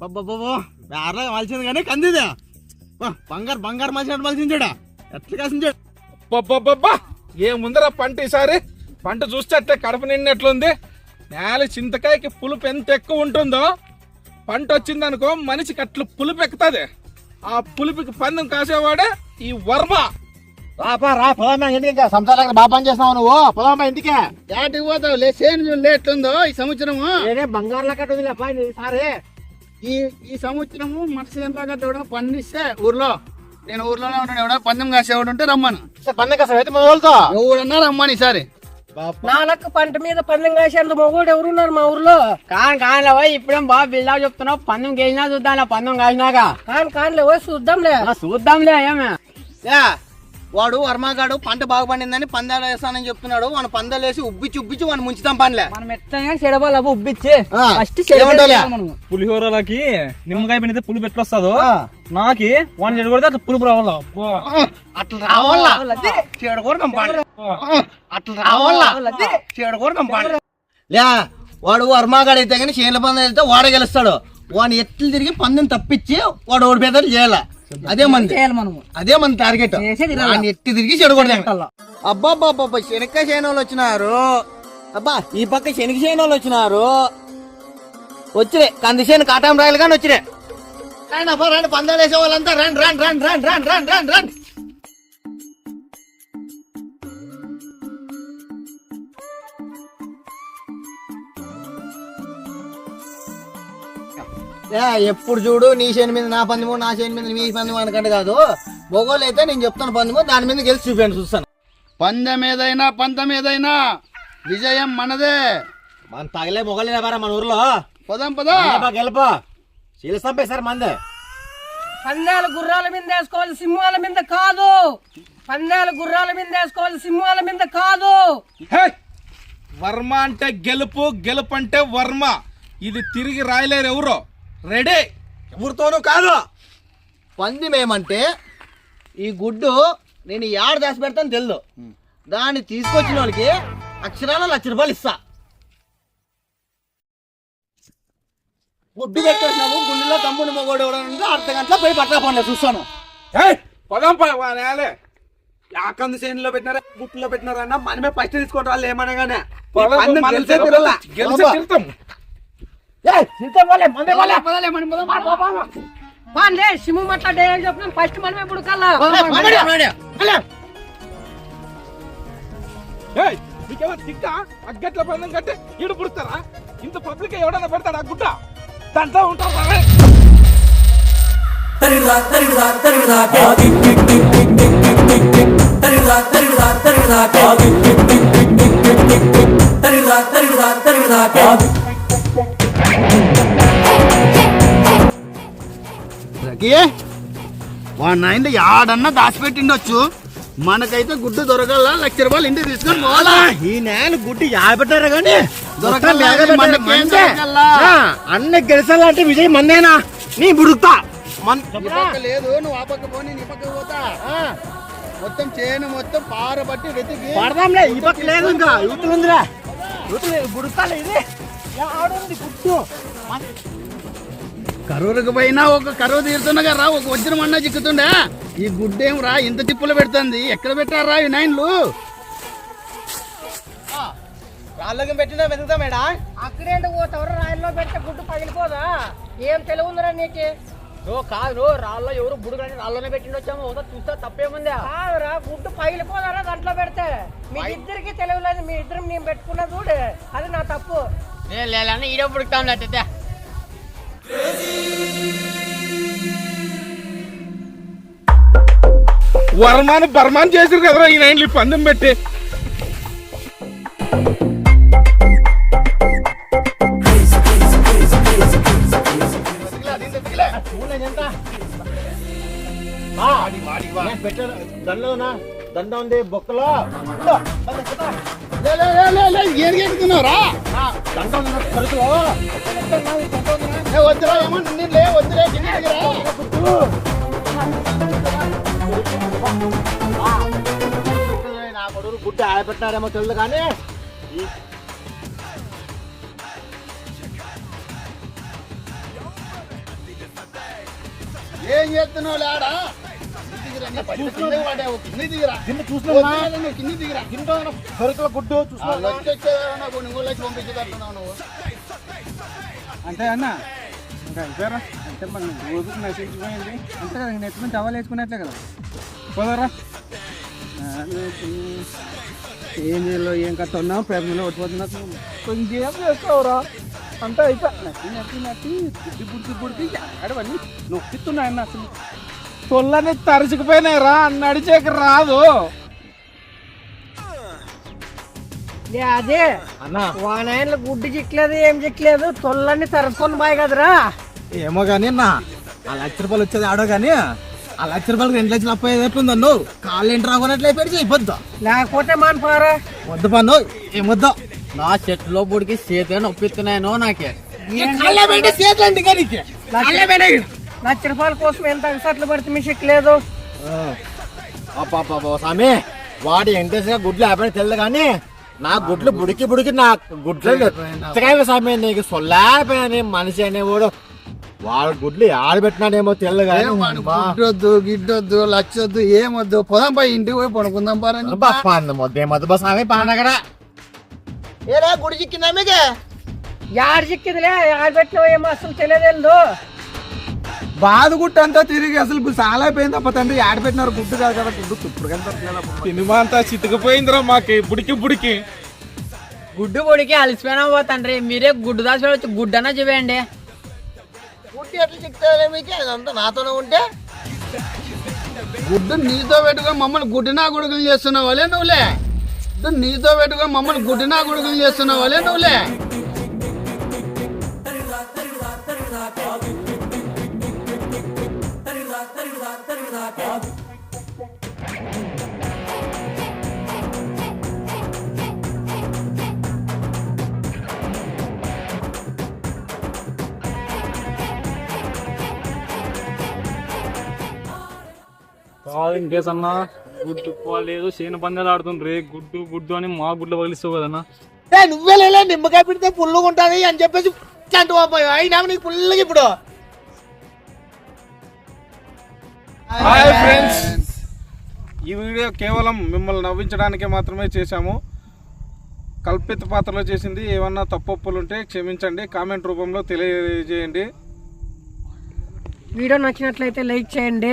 బాబా వేరే మలిచింది కానీ కందిదా. బంగారు బంగారు మలిచినట్టు మలిచింది చూడ ఎట్లా కాసింది చూడు అబ్బబ్బబ్బబ్బా ఏముందరా పంట ఈసారి? పంట చూస్తే అట్టే కడప నిన్నట్లుంది నేల చింతకాయకి పులుపు ఎంత ఎక్కువ ఉంటుందో పంట వచ్చిందనుకో మనిషికి అట్లు పులుపు ఎక్కుతుంది. ఆ పులుపుకి పందెం కాసేవాడే ఈ వర్మ. రాపా రా పొలమ్మా ఇంటికి ఇంకా సంసారానికి బాగా పని చేస్తున్నావు నువ్వు పొలమ్మా ఇంటికి. ఏటికి పోతావు? లే సేను చూడు లే ఎట్లుందో ఈ సంవత్సరము? బంగారు లెక్క ఉంది లేపా ఈసారి. ఈ ఈ సంవత్సరము ఎంత కట్టవడం పండిస్తే ఊర్లో నేను ఊర్లోనే ఉంటాను ఎవడో పందెం కాసేవాడు ఉంటే రమ్మను. పందెం కోసం అయితే మొదలుతో ఎవడన్నా రమ్మని ఈసారి. నాలకు పంట మీద పందెం కాసేంత మొగోడు ఎవరున్నారు మా ఊర్లో? కాని కానిలేవా ఇప్పుడేం బాగా బిల్డా చెప్తున్నావు? పందెం గేసినా చూద్దాం పందెం కాసినాక. కాని కానిలే పోయి చూద్దాంలే. చూద్దాంలే ఏమే. యా. వాడు వర్మగాడు పంట బాగా పండిందని పందాలు వేస్తానని చెప్తున్నాడు. వాడు పందాలు వేసి ఉబ్బిచ్చి ఉబ్బిచ్చి వాడిని ముంచుతాం పనిలే. మనం ఎట్లా చెడబాల ఉబ్బిచ్చి. ఫస్ట్? పులిహోరలకి నిమ్మకాయ పిండితే పులుపు ఎట్లా వస్తుందో నాకి వన్ చెడగొడితే అట్లా పులుపు రావాలా? అట్లా రావాలా? చెడగొడదాం పండు అట్లా రావాలా? చెడగొడదాం పండు లే వాడు వర్మగాడు అయితే కానీ చేనుల పందెం వెళ్తే వాడే గెలుస్తాడు. వాడిని ఎట్లు తిరిగి పందెం తప్పించి వాడు ఓడి పేదలు చేయాల? అదే మంది. చేయాలి మనము? అదే మన టార్గెట్ ఎట్టి తిరిగి చెడగొడదాం అబ్బా అబ్బా అబ్బా శనక్కాయ వాళ్ళు వచ్చినారు. అబ్బా ఈ పక్క శనగ వాళ్ళు వచ్చినారు. వచ్చిరే కందిసేను కాటం రాయలు కానీ వచ్చిరే. రండి అబ్బా రండి పందాలు వేసే వాళ్ళంతా రండి రండి రండి రండి రండి రండి రండి రండి. ఎప్పుడు చూడు నీ చేను మీద నా పందెము నా చేను మీద మీ పందెము అనకంటే కాదు. మొగోళ్ళు అయితే నేను చెప్తాను పందెము దాని మీద గెలిచి చూపాను చూస్తాను. పందెం ఏదైనా పందెం ఏదైనా విజయం మనదే. మన తగలే మొగలు లేపారా మన ఊర్లో. పదం పదా. గెలుపు. శీలస్తంపే సార్ మందే. పందాలు గుర్రాల మీద వేసుకోవాలి సింహాల మీద కాదు. పందాలు గుర్రాల మీద వేసుకోవాలి సింహాల మీద కాదు. హే! వర్మ అంటే గెలుపు గెలుపు అంటే వర్మ. ఇది తిరిగి రాయలేరు ఎవరు? రెడీ. ఎవరితోనూ కాదు. పందెం ఏమంటే ఈ గుడ్డు నేను యాడ దాచి పెడతాను తెలియదు దాన్ని తీసుకొచ్చిన వాళ్ళకి అక్షరాల లక్ష రూపాయలు ఇస్తా. గుడ్డు పెట్టేసినాము గుండెలో తమ్ముడు మొగోడు ఎవడంటే అర్ధ గంటలో పోయి పట్టా పనులు చూస్తాను. ఏయ్! పదాం పా వా నేలే యాకంది చేనులో పెట్టినారా గుట్టులో పెట్టినారా అన్న మనమే ఫస్ట్ తీసుకుంటారు వాళ్ళు ఏమనగానే. పాన్లే సింహం మాట్లాడే అని చెప్పిన ఫస్ట్ మనం ఎప్పుడు కల్లా ఏయ్, నీకేమో తిక్క అగ్గట్ల పందెం కట్టే ఈడు పుడతారా? ఇంత పబ్లిక్ ఎవడన్నా పెడతాడా గుడ్డ? దాంట్లో ఉంటారు రా. వాడు నాయన యాడన్నా దాచిపెట్టిండొచ్చు. మనకైతే గుడ్డు దొరకల్లా లక్ష రూపాయలు ఇంటికి తీసుకొని పోవాలా? ఈ నేల గుడ్డి యాభట్టారా కానీ? అన్ని గెలిచాలంటే విజయ్ మందేనా నీ బుడుతా మన లేదు నువ్వు ఆ పక్క పోనీ నీ పక్క పోతా. మొత్తం చేను మొత్తం పారబట్టి వెతికి. పడదాంలే ఈ పక్క లేదు ఇంకా. యూతులు ఉందిరా. యూతులు బుడుతాలే ఇది ఆడుంది గుడ్డు. కరువులకు పోయినా ఒక కరువు తీరుతుండగా రా ఒక వజ్రం అన్న చిక్కుతుండే? ఈ గుడ్డేం రా ఇంత తిప్పులు పెడుతుంది. ఎక్కడ పెట్టారా ఈ నైన్లు? రాళ్ళకి పెట్టినా వెతుకుతా మేడా? అక్కడేంటి పోతావు రాయల్లో పెడితే గుడ్డు పగిలిపోదా? ఏం తెలివి ఉందిరా నీకు? ఓ కాదు రాళ్ళలో ఎవరు బుడుగని రాళ్ళలోనే పెట్టిండొచ్చాము ఒకసారి చూస్తే తప్పేముంది? కాదురా గుడ్డు పగిలిపోదారా దాంట్లో పెడితే? మీ ఇద్దరికి తెలియలేదు మీ ఇద్దరు నేను పెట్టుకున్నా చూడు. అది నా తప్పు. లేదన్న ఈడో బుడుకుతాం లేకపోతే వర్మాను బర్మాన్ చేసిరు కదరా ఈ నైన్లు పందెం పెట్టి. దండలోనా దండ ఉంది బొక్కలో ఏడుకెక్కుతున్నావురా దండ ఉంది కరుకులో వద్దురా ఏమన్నా నీళ్ళే వద్దులే నా కొడుకు గుడ్డ ఆడబెట్టారేమో తెలియదు కానీ ఏం చేస్తున్నావు లేడా? అంటే అన్న ఇంకా అయిపోయారా అంటే మన రోజు నశించిపోయింది అంతే కదా నెట్ నుంచి టవల్ వేసుకున్నట్లే కదా. పోదారా. ఏం చేయాలో ఏం కథ ఉన్నావు ప్రేమలో ఒట్టిపోతున్నట్టు కొంచెం చేసుకోవరా అంతా అయిపోయి నచ్చి నచ్చి నచ్చి బుద్ధి బుద్ధి బుద్ధి అడవన్నీ నొప్పిస్తున్నాయి అన్న అసలు. తొల్లని తరుచుకుపోయినాయిరా నడిచేకి రాదు. అదే. వానాయనలు గుడ్డు చిక్కలేదు ఏం చిక్కలేదు. తొల్లన్ని తరుచుకొని పోయి కదరా. ఏమో కానీ నా ఆ లక్ష రూపాయలు వచ్చేది ఆడో కానీ ఆ లక్ష రూపాయలు రెండు లక్షలు అప్పయ్యేది ఎట్లుంది అన్ను కాళ్ళు ఏంటి రాకున్నట్లే పెడిచి అయిపోద్దా లేకపోతే మానపారా వద్దు పన్ను ఏమొద్దు నా చెట్టులో బుడికి చేతిగా నొప్పిస్తున్నాయను నాకే. లక్ష రూపాయల కోసం ఎంత అగసట్లు పడితే మీ చిక్కలేదు. స్వామి వాడు ఎంటేసిగా గుడ్లు ఆపని తెలియదు కానీ నా గుడ్లు బుడికి బుడికి నా గుడ్లు ఎత్తకాయ స్వామి నీకు సొల్లాపోయాని మనిషి అనేవాడు వాడు. గుడ్లు ఆడబెట్టినాడేమో తెలియదు కానీ గుడ్డొద్దు గిడ్డొద్దు లచ్చొద్దు ఏమొద్దు. పోదాం పై ఇంటికి పోయి పడుకుందాం పారని మొద్దే మధు బా స్వామి పానగడ ఏరా గుడి చిక్కిందా మీకే? యాడ చిక్కిదిలే? యాడ పెట్టినో ఏమో అసలు తెలియదు బాధ గుట్టు అంతా తిరిగి అసలు చాలా అయిపోయింది తప్ప తండ్రి. ఆడ పెట్టినారు గుడ్డు కాదు కదా గుడ్డు తుప్పుడు కదా సినిమా అంతా చితికిపోయిందిరా మాకి. బుడికి బుడికి గుడ్డు బుడికి అలసిపోయినా పోతండ్రి మీరే గుడ్డు దాచి వచ్చి గుడ్డు ఎట్లా చిక్తారే మీకే? అదంతా నాతోనే ఉంటే. గుడ్డు నీతో పెట్టుకొని మమ్మల్ని గుడ్డినా గుడుగులు చేస్తున్నావు వాళ్ళే నువ్వులే. గుడ్డు నీతో పెట్టుకొని మమ్మల్ని గుడ్డినా గుడుగులు చేస్తున్నావు వాళ్ళే నువ్వులే. కాదు ఇంకేస్ అన్నా గుడ్డు పోలేదు చేను పందాలు ఆడుతుండ్రి గుడ్డు గుడ్డు అని మా గుడ్లు పగిలిస్తావు కదన్నా నువ్వే లేలే నిమ్మకాయ పెడితే పుల్లుగా ఉంటుంది అని చెప్పేసి ఇట్లాంటి పోయి అయినా నీకు పుల్లగా ఇప్పుడు. హాయ్ ఫ్రెండ్స్ ఈ వీడియో కేవలం మిమ్మల్ని నవ్వించడానికే మాత్రమే చేశాము. కల్పిత పాత్రలో చేసింది ఏమన్నా తప్పొప్పులు ఉంటే క్షమించండి కామెంట్ రూపంలో తెలియజేయండి. వీడియో నచ్చినట్లయితే లైక్ చేయండి.